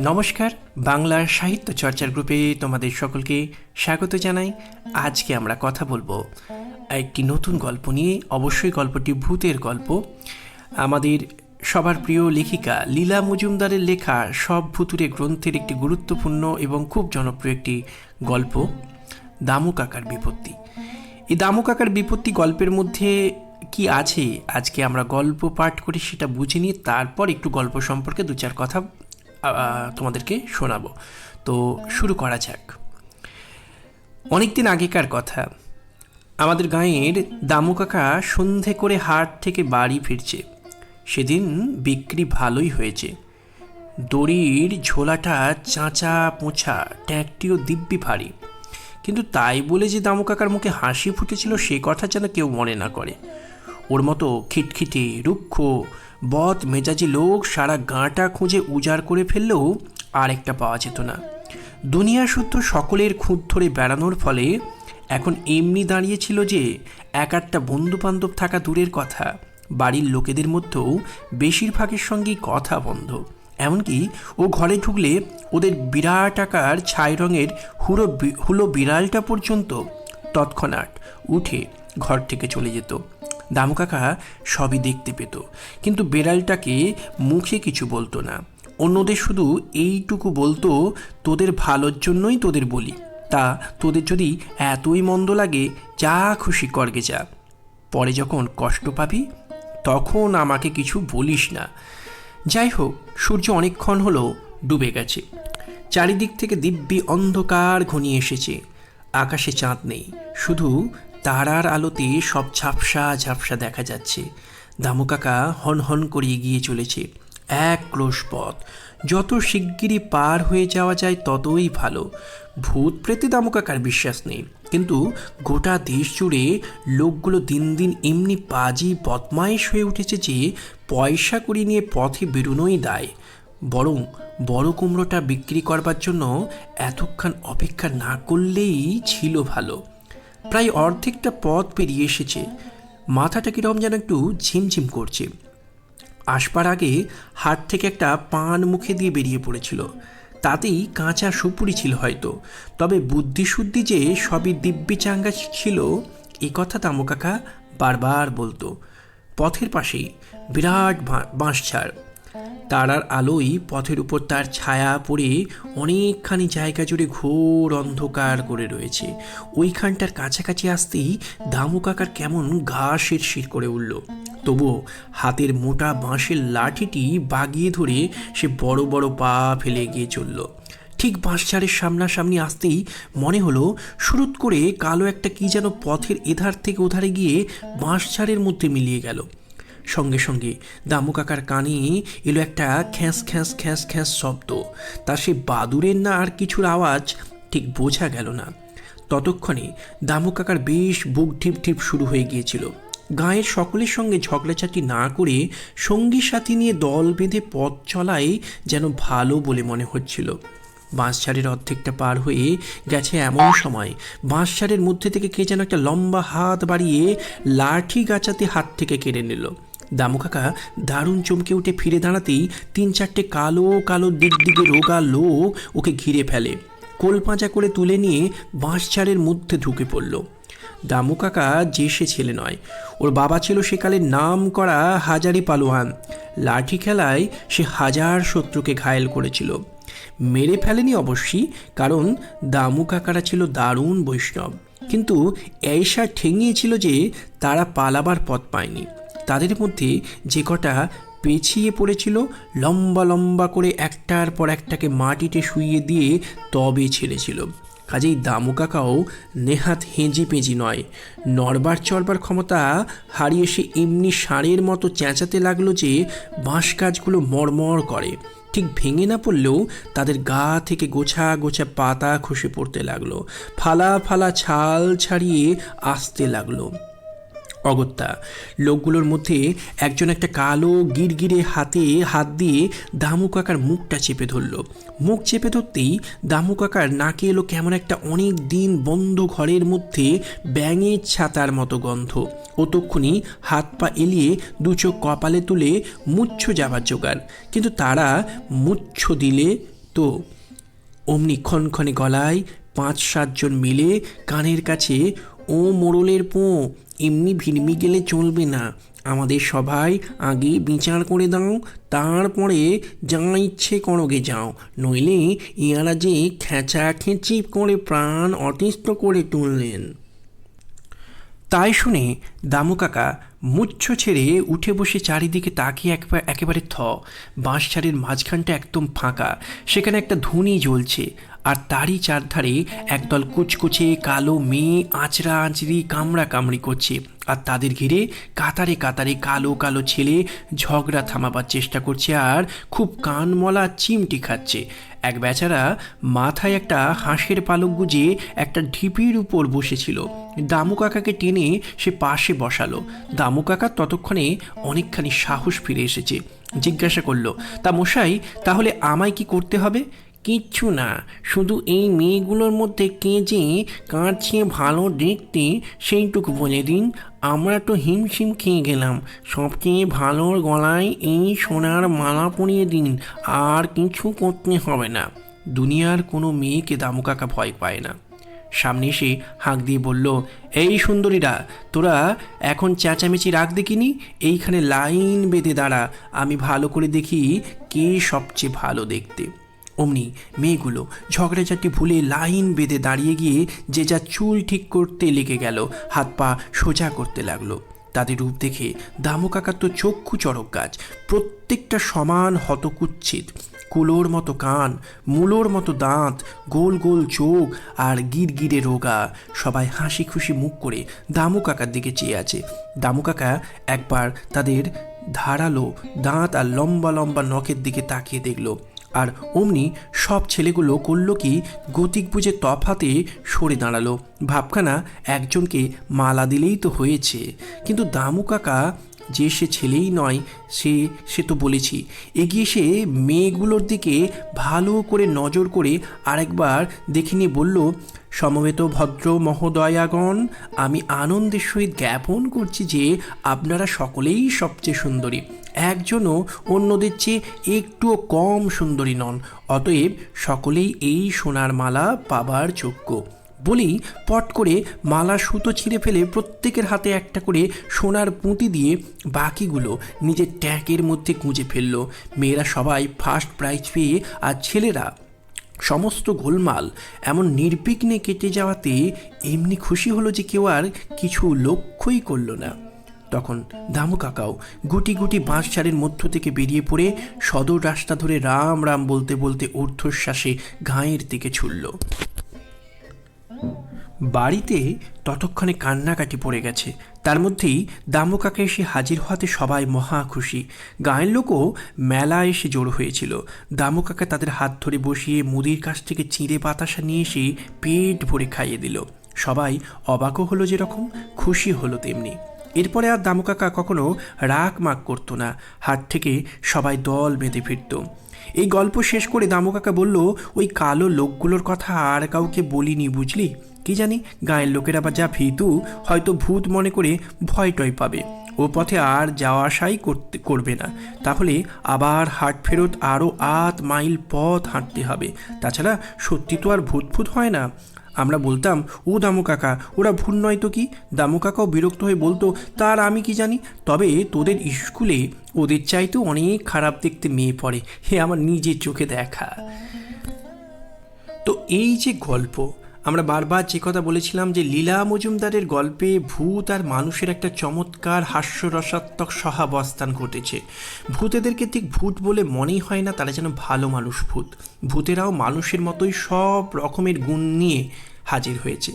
নমস্কার, বাংলার সাহিত্য চর্চার গ্রুপে তোমাদের সকলকে স্বাগত জানাই। আজকে আমরা কথা বলব একটি নতুন গল্প নিয়ে। অবশ্যই গল্পটি ভূতের গল্প। আমাদের সবার প্রিয় লেখিকা লীলা মজুমদারের লেখা সব ভুতুরে গ্রন্থের একটি গুরুত্বপূর্ণ এবং খুব জনপ্রিয় একটি গল্প দামু কাকার বিপত্তি। এই দামু কাকার বিপত্তি গল্পের মধ্যে কি আছে? আজকে আমরা গল্প পাঠ করি সেটা বুঝে নিয়ে তারপর একটু গল্প সম্পর্কে দু চার কথা তোমাদেরকে শোনাবো। তো শুরু করা যাক। অনেকদিন আগেকার কথা, আমাদের গাঁয়ের দামু কাকা সন্ধে করে হাট থেকে বাড়ি ফিরছে। সেদিন বিক্রি ভালোই হয়েছে। দড়ির ঝোলাটা চাঁচা পোঁছা ট্যাঁকটিও দিব্যি ভারী। কিন্তু তাই বলে যে দামু কাকার মুখে হাসি ফুটেছিল, সে কথা যেন কেউ মনে না করে। ওর মতো খিটখিটে, রুক্ষ বদ মেজাজি লোক সারা গাঁটা খুঁজে উজাড় করে ফেললেও আর একটা পাওয়া যেত না। দুনিয়া সূত্র সকলের খুঁত ধরে বেড়ানোর ফলে এখন এমনি দাঁড়িয়েছিল যে এক একটা বন্ধু বান্ধব থাকা দূরের কথা। বাড়ির লোকেদের মধ্যেও বেশিরভাগের সঙ্গেই কথা বন্ধ। এমনকি ও ঘরে ঢুকলে ওদের বিরাট আকার ছাই রঙের হুড়ো হুলো বিড়ালটা পর্যন্ত তৎক্ষণাৎ উঠে ঘর থেকে চলে যেত। দামু কাকা সবই দেখতে পেত। কিন্তু বেড়ালটাকে মুখে কিছু বলতো না। অন্যদের শুধু এইটুকু বলতো, তোদের ভালোর জন্যই তোদের বলি। তা তোদের যদি এতই মন্দ লাগে, যা খুশি করগে যা। পরে যখন কষ্ট পাবি, তখন আমাকে কিছু বলিস না। যাই হোক, সূর্য অনেকক্ষণ হলো ডুবে গেছে। চারিদিক থেকে দিব্যি অন্ধকার ঘনিয়ে এসেছে। আকাশে চাঁদ নেই। শুধু তারার আলোতে সব ঝাপসা ঝাপসা দেখা যাচ্ছে। দামু কাকা হন হন করে এগিয়ে চলেছে। এক ক্রোশ পথ। যত শিগগিরই পার হয়ে যাওয়া যায় ততই ভালো। ভূত প্রেতে দামু কাকার বিশ্বাস নেই। কিন্তু গোটা দেশ জুড়ে লোকগুলো দিন দিন এমনি পাজি বদমাইশ হয়ে উঠেছে যে পয়সা করি নিয়ে পথে বেরোনোই দায়। বরং বড় কুমড়োটা বিক্রি করবার জন্য এতক্ষণ অপেক্ষা না করলেই ছিল ভালো। প্রায় অর্ধেকটা পথ পেরিয়ে এসেছে। মাথাটা কীরকম যেন একটু ঝিমঝিম করছে। আসবার আগে হাট থেকে একটা পান মুখে দিয়ে বেরিয়ে পড়েছিল। তাতেই কাঁচা সুপুরি ছিল হয়তো। তবে বুদ্ধিশুদ্ধি যে সবই দিব্যি চাঙ্গা ছিল, এ কথা দামু কাকা বারবার বলতো। পথের পাশেই বিরাট বাঁশঝাড়। তারার আলোই পথের উপর তার ছায়া পড়ে অনেকখানি জায়গা জুড়ে ঘোর অন্ধকার করে রয়েছে। ওইখানটার কাছাকাছি আসতেই দামু কাকার কেমন গা শিরশির করে উঠল। তবুও হাতের মোটা বাঁশের লাঠিটি বাগিয়ে ধরে সে বড় বড় পা ফেলে গিয়ে চলল। ঠিক বাঁশঝাড়ের সামনাসামনি আসতেই মনে হলো শুরুত করে কালো একটা কি যেন পথের এধার থেকে ওধারে গিয়ে বাঁশঝাড়ের মধ্যে মিলিয়ে গেল। সঙ্গে সঙ্গে দামু কাকার কানে এলো একটা খ্যাঁস খ্যাঁস খ্যাঁস খ্যাঁস শব্দ। তা সে বাদুরের না আর কিছুর আওয়াজ ঠিক বোঝা গেল না। ততক্ষণে দামু কাকার বেশ বুক ঢিপ ঢিপ শুরু হয়ে গিয়েছিল। গাঁয়ের সকলের সঙ্গে ঝগড়াঝাটি না করে সঙ্গী সাথী নিয়ে দল বেঁধে পথ চলাই যেন ভালো বলে মনে হচ্ছিল। বাঁশঝাড়ের অর্ধেকটা পার হয়ে গেছে এমন সময়। বাঁশঝাড়ের মধ্যে থেকে কে যেন একটা লম্বা হাত বাড়িয়ে লাঠি গাছাতে হাত থেকে কেড়ে নিল। দামু কাকা, দারুণ চমকে উঠে ফিরে দাঁড়াতেই তিন চারটে কালো কালো দিক দিকে রোগা লোক ওকে ঘিরে ফেলে। কোলপাঁচা করে তুলে নিয়ে বাঁশঝাড়ের মধ্যে ঢুকে পড়ল। দামু কাকা যে সে ছেলে নয়। ওর বাবা ছিল সেকালে নাম করা হাজারি পালোয়ান। লাঠি খেলায় সে হাজার শত্রুকে ঘায়েল করেছিল। মেরে ফেলেনি অবশ্যই কারণ দামু কাকারা ছিল দারুণ বৈষ্ণব। কিন্তু এইসা ঠেঙিয়েছিল যে তারা পালাবার পথ পায়নি। তাদের মধ্যে যে কটা পেছিয়ে পড়েছিল, লম্বা লম্বা করে একটার পর একটাকে মাটিতে শুইয়ে দিয়ে তবে ছেড়েছিল। কাজেই দামু কাকাও নেহাত হেঁজি পেঁজি নয়। নড়বার চড়বার ক্ষমতা হারিয়ে সে এমনি ষাঁড়ের মতো চেঁচাতে লাগল যে বাঁশ গাছগুলো মরমর করে। ঠিক ভেঙে না পড়লেও তাদের গা থেকে গোছা গোছা পাতা খসে পড়তে লাগল। ফালা ফালা ছাল ছাড়িয়ে আসতে লাগল। অগত্যা লোকগুলোর মধ্যে একজন একটা কালো গিরগিরে হাতে হাত দিয়ে দামু কাকার মুখটা চেপে ধরল। মুখ চেপে ধরতেই দামু কাকার নাকে এলো কেমন একটা অনেক দিন বন্ধ ঘরের মধ্যে ব্যাঙের ছাতার মতো গন্ধ। অতক্ষণি হাত পা এলিয়ে দু চোখ কপালে তুলে মুচ্ছ যাবার জোগাড়। কিন্তু তারা মুচ্ছ দিলে তো। অমনি ক্ষণক্ষণে গলায় পাঁচ সাতজন মিলে কানের কাছে ও মোড়লের পো এমনি ভিড়মি গেলে চলবে না। আমাদের সবাই আগে বিচার করে দাও, তারপরে যা ইচ্ছে করোগে যাও। নইলে ইয়ারা যে খেঁচা খেঁচি করে প্রাণ অতিষ্ঠ করে তুললেন। তাই শুনে দামু কাকা মুচ্ছ ছেড়ে উঠে বসে চারিদিকে তাকিয়ে একবার একেবারে থ। বাঁশ বাঁশঝাড়ের মাঝখানটা একদম ফাঁকা। সেখানে একটা ধুনি জ্বলছে। আর তারই চারধারে একদল কুচকুচে, কালো মেয়ে, আঁচড়া আঁচড়ি, কামড়া কামড়ি করছে। আর তাদের ঘিরে কাতারে কাতারে কালো কালো ছেলে ঝগড়া থামাবার চেষ্টা করছে আর খুব কানমলা চিমটি খাচ্ছে। এক বেচারা মাথায় একটা হাঁসের পালক গুজে একটা ঢিপির উপর বসেছিল। দামু কাকাকে টেনে সে পাশে বসালো। দামু কাকা ততক্ষণে অনেকখানি সাহস ফিরে এসেছে। জিজ্ঞাসা করল, তা মশাই, তাহলে আমায় কি করতে হবে? কিচ্ছু না। শুধু এই মেয়েগুলোর মধ্যে কে যে কার চেয়ে ভালো দেখতে, সেইটুকু বলে দিন। আমরা তো হিমশিম খেয়ে গেলাম। সবচেয়ে ভালোর গলায় এই সোনার মালা পরিয়ে দিন। আর কিছু করতে হবে না। দুনিয়ার কোনো মেয়েকে দামু কাকা ভয় পায় না। সামনে এসে হাঁক দিয়ে বলল, এই সুন্দরীরা, তোরা এখন চেঁচামেচি রাখ দেখিনি? এইখানে লাইন বেঁধে দাঁড়া। আমি ভালো করে দেখি কে সবচেয়ে ভালো দেখতে। অমনি মেয়েগুলো ঝগড়াঝাটি ভুলে লাইন বেঁধে দাঁড়িয়ে গিয়ে যে যা চুল ঠিক করতে লেগে গেল, হাত পা সোজা করতে লাগল। তাদের রূপ দেখে দামু কাকার তো চক্ষু চড়ক গাছ, প্রত্যেকটা সমান হতকুচ্ছিত। কুলোর মতো কান, মূলোর মতো দাঁত, গোল গোল চোখ আর গিরগিরে রোগা। সবাই হাসি খুশি মুখ করে দামু কাকার দিকে চেয়ে আছে। দামু কাকা একবার তাদের ধারালো দাঁত আর লম্বা লম্বা নখের দিকে তাকিয়ে দেখল। আর অমনি সব ছেলেগুলো করল কি, গতিক বুঝে তফাতে সরে দাঁড়াল। ভাবখানা একজনকে মালা দিলেই তো হয়েছে। কিন্তু দামু কাকা, যে সে ছেলেই নয়, সে সে তো বলেছি, এগিয়ে সে মেয়েগুলোর দিকে ভালো করে নজর করে আরেকবার দেখে নিয়ে বলল, সমবেত ভদ্র মহোদয়াগণ, আমি আনন্দের সহিত জ্ঞাপন করছি যে আপনারা সকলেই সবচেয়ে সুন্দরী। একজনও অন্যদের চেয়ে একটুও কম সুন্দরী নন। অতএব সকলেই এই সোনার মালা পাবার যোগ্য। বলেই পট করে মালা সুতো ছিঁড়ে ফেলে প্রত্যেকের হাতে একটা করে সোনার পুঁতি দিয়ে বাকিগুলো নিজের ট্যাঁকের মধ্যে গুঁজে ফেলল। মেয়েরা সবাই ফার্স্ট প্রাইজ পেয়ে আর ছেলেরা সমস্ত গোলমাল এমন নির্বিঘ্নে কেটে যাওয়াতে এমনি খুশি হলো যে কেউ আর কিছু লক্ষ্যই করল না। তখন দামু কাকাও গুটি গুটি বাঁশঝাড়ের মধ্য থেকে বেরিয়ে পড়ে সদর রাস্তা ধরে রাম রাম বলতে বলতে ঊর্ধ্বশ্বাসে ঘায়ের দিকে ছুটল বাড়িতে ততক্ষণে কান্নাকাটি পড়ে গেছে। তার মধ্যেই দামু কাকা এসে হাজির হওয়াতে সবাই মহা খুশি। গায়ের লোকও মেলা এসে জড়ো হয়েছিল। দামু কাকা তাদের হাত ধরে বসিয়ে মুদির কাছ থেকে চিঁড়ে বাতাসা নিয়ে এসে পেট ভরে খাইয়ে দিল। সবাই অবাকও হলো যেরকম, খুশি হলো তেমনি। এরপরে আর দামু কাকা কখনো রাগ মাগ করতো না। হাট থেকে সবাই দল বেঁধে ফিরত। এই গল্প শেষ করে দামু কাকা বলল, ওই কালো লোকগুলোর কথা আর কাউকে বলিনি বুঝলি? কি জানি গায়ের লোকেরা বা যা ভীতু, হয়তো ভূত মনে করে ভয় টয় পাবে। ও পথে আর যাওয়া আসাই করতে, করবে না। তাহলে আবার হাট ফেরত আরও আধ মাইল পথ হাঁটতে হবে। তাছাড়া সত্যি তো আর ভূত ভূত হয় না। আমরা বলতাম, ও দামু কাকা, ওরা ভুল নয় তো কি? দামু কাকাও বিরক্ত হয়ে বলতো, তার আমি কি জানি? তবে তোদের স্কুলে ওদের চাইতেও অনেক খারাপ দেখতে মেয়ে পড়ে। হে, আমার নিজের চোখে দেখা। তো এই যে গল্প, আমরা বারবার যে কথা বলেছিলাম যে লীলা মজুমদারের গল্পে ভূত আর মানুষের একটা চমৎকার হাস্যরসাত্মক সহাবস্থান ঘটেছে। ভূতেদেরকে ঠিক ভূত বলে মনেই হয় না, তারা যেন ভালো মানুষ ভূত। ভূতেরাও মানুষের মতোই সব রকমের গুণ নিয়ে হাজির হয়েছে।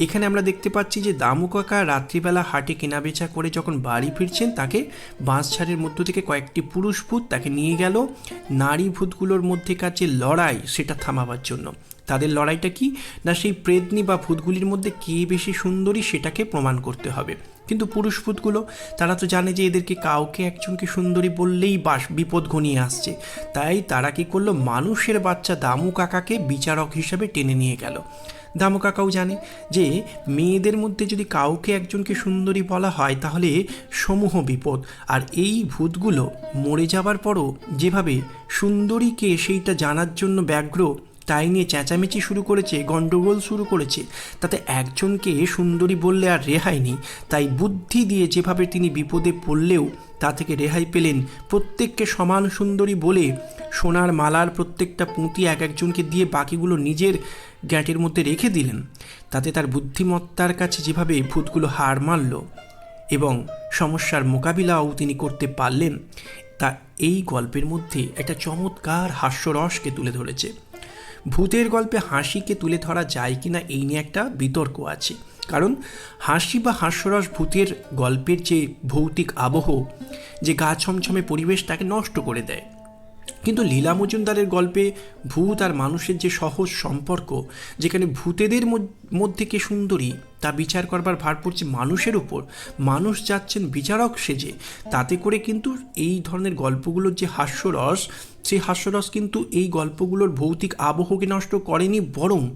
এখানে আমরা দেখতে পাচ্ছি যে দামু কাকা রাত্রিবেলা হাটে কেনাবেচা করে যখন বাড়ি ফিরছেন, তাকে বাঁশঝাড়ের মধ্য থেকে কয়েকটি পুরুষ ভূত তাকে নিয়ে গেল। নারী ভূতগুলোর মধ্যেকার যে লড়াই, সেটা থামাবার জন্য। তাদের লড়াইটা কি? না সেই প্রেতনি বা ভূতগুলির মধ্যে কে বেশি সুন্দরী সেটাকে প্রমাণ করতে হবে। কিন্তু পুরুষ ভূতগুলো, তারা তো জানে যে এদেরকে কাউকে একজনকে সুন্দরী বললেই বাস, বিপদ ঘনিয়ে আসছে। তাই তারা কি করল? মানুষের বাচ্চা দামু কাকাকে বিচারক হিসাবে টেনে নিয়ে গেল। দামু কাকাও জানে যে, মেয়েদের মধ্যে যদি কাউকে একজনকে সুন্দরী বলা হয়, তাহলে সমূহ বিপদ। আর এই ভূতগুলো মরে যাবার পরও যেভাবে সুন্দরীকে সেইটা জানার জন্য ব্যগ্র তাই নিয়ে চেঁচামেচি শুরু করেছে গণ্ডগোল শুরু করেছে। তাতে একজনকে সুন্দরী বললে আর রেহাই নেই। তাই বুদ্ধি দিয়ে যেভাবে তিনি বিপদে পড়লেও তা থেকে রেহাই পেলেন প্রত্যেককে সমান সুন্দরী বলে। সোনার মালার প্রত্যেকটা পুঁতি এক একজনকে দিয়ে বাকিগুলো নিজের গ্যাটের মধ্যে রেখে দিলেন। তাতে তার বুদ্ধিমত্তার কাছে যেভাবে ভূতগুলো হার মারল এবং সমস্যার মোকাবিলাও তিনি করতে পারলেন, তা এই গল্পের মধ্যে একটা চমৎকার হাস্যরসকে তুলে ধরেছে। ভূতের গল্পে হাসিকে তুলে ধরা যায় কিনা এই নিয়ে একটা বিতর্ক আছে। কারণ হাসি বা হাস্যরস ভূতের গল্পের যে ভৌতিক আবহ, যে গা ছমছমে পরিবেশ তাকে নষ্ট করে দেয়। কিন্তু লীলা মজুমদারের গল্পে ভূত আর মানুষের যে সহজ সম্পর্ক, যেখানে ভূতেদের মধ্য- কে সুন্দরী তা বিচার করবার ভার পড়ছে মানুষের উপর, মানুষ যাচ্ছেন বিচারক সেজে, তাতে করে কিন্তু এই ধরনের গল্পগুলোর যে হাস্যরস সেই হাস্যরস কিন্তু এই গল্পগুলোর ভৌতিক আবহকে নষ্ট করেনি, বরং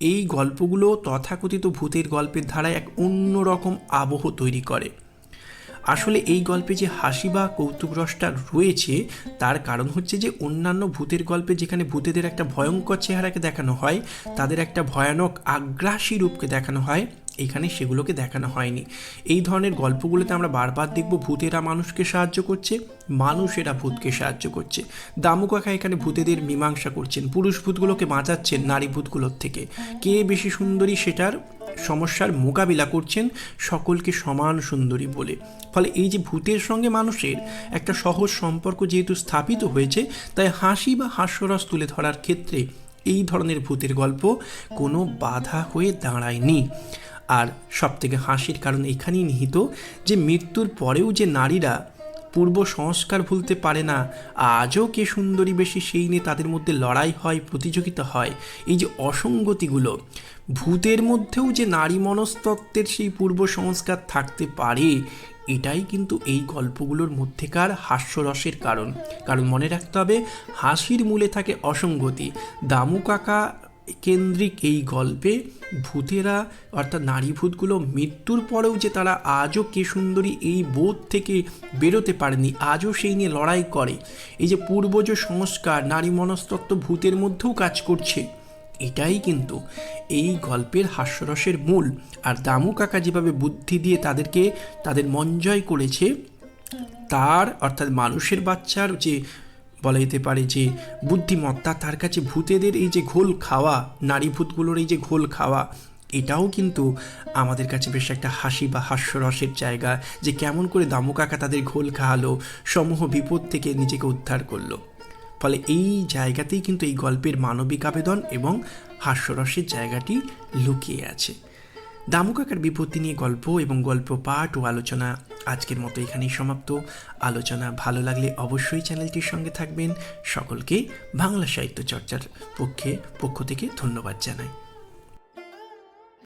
এই গল্পগুলো তথাকথিত ভূতের গল্পের ধারায় এক অন্যরকম আবহ তৈরি করে। আসলে এই গল্পে যে হাসি বা কৌতুকরসটা রয়েছে, তার কারণ হচ্ছে যে অন্যান্য ভূতের গল্পে যেখানে ভূতেদের একটা ভয়ঙ্কর চেহারাকে দেখানো হয়, তাদের একটা ভয়ানক আগ্রাসী রূপকে দেখানো হয়। এখানে সেগুলোকে দেখানো হয়নি। এই ধরনের গল্পগুলোতে আমরা বারবার দেখব ভূতেরা মানুষকে সাহায্য করছে, মানুষেরা ভূতকে সাহায্য করছে। দামু কাকা এখানে ভূতেদের মীমাংসা করছেন, পুরুষ ভূতগুলোকে বাঁচাচ্ছেন নারী ভূতগুলোর থেকে। কে বেশি সুন্দরী সেটার সমস্যার মোকাবিলা করছেন সকলকে সমান সুন্দরী বলে। ফলে এই যে ভূতের সঙ্গে মানুষের একটা সহজ সম্পর্ক যেহেতু স্থাপিত হয়েছে, তাই হাসি বা হাস্যরস তুলে ধরার ক্ষেত্রে এই ধরনের ভূতের গল্প কোনো বাধা হয়ে দাঁড়ায়নি। আর সবথেকে হাসির কারণ এখানেই নিহিত যে মৃত্যুর পরেও যে নারীরা পূর্ব সংস্কার ভুলতে পারে না, আজও কে সুন্দরী বেশি সেই নিয়ে তাদের মধ্যে লড়াই হয়, প্রতিযোগিতা হয়। এই যে অসঙ্গতিগুলো, ভূতের মধ্যেও যে নারী মনস্তত্ত্বের সেই পূর্ব সংস্কার থাকতে পারে, এটাই কিন্তু এই গল্পগুলোর মধ্যেকার হাস্যরসের কারণ। কারণ মনে রাখতে হবে, হাসির মূলে থাকে অসঙ্গতি। দামু কাকা কেন্দ্রিক এই গল্পে ভূতেরা, অর্থাৎ নারী ভূতগুলো মৃত্যুর পরেও যে তারা আজও কে সুন্দরী এই বোধ থেকে বেরোতে পারেনি, আজও সেই নিয়ে লড়াই করে। এই যে পূর্বজ সংস্কার নারী মনস্তত্ত্ব ভূতের মধ্যেও কাজ করছে, এটাই কিন্তু এই গল্পের হাস্যরসের মূল। আর দামু কাকা যেভাবে বুদ্ধি দিয়ে তাদেরকে, তাদের মন জয় করেছে, তার, অর্থাৎ মানুষের বাচ্চার যে বলা যেতে পারে যে, বুদ্ধিমত্তা তার কাছে ভূতেদের এই যে ঘোল খাওয়া, নারী ভূতগুলোর এই যে ঘোল খাওয়া, এটাও কিন্তু আমাদের কাছে বেশ একটা হাসি বা হাস্যরসের জায়গা যে কেমন করে দামু কাকা তাদের ঘোল খাওয়ালো, সমূহ বিপদ থেকে নিজেকে উদ্ধার করল। ফলে এই জায়গাতেই কিন্তু এই গল্পের মানবিক আবেদন এবং হাস্যরসের জায়গাটি লুকিয়ে আছে। দামু কাকার বিপত্তি নিয়ে গল্প এবং গল্প পাঠ ও আলোচনা আজকের মতো এখানেই সমাপ্ত। আলোচনা ভালো লাগলে অবশ্যই চ্যানেলটির সঙ্গে থাকবেন। সকলকে বাংলা সাহিত্য চর্চার পক্ষে, পক্ষ থেকে ধন্যবাদ জানাই।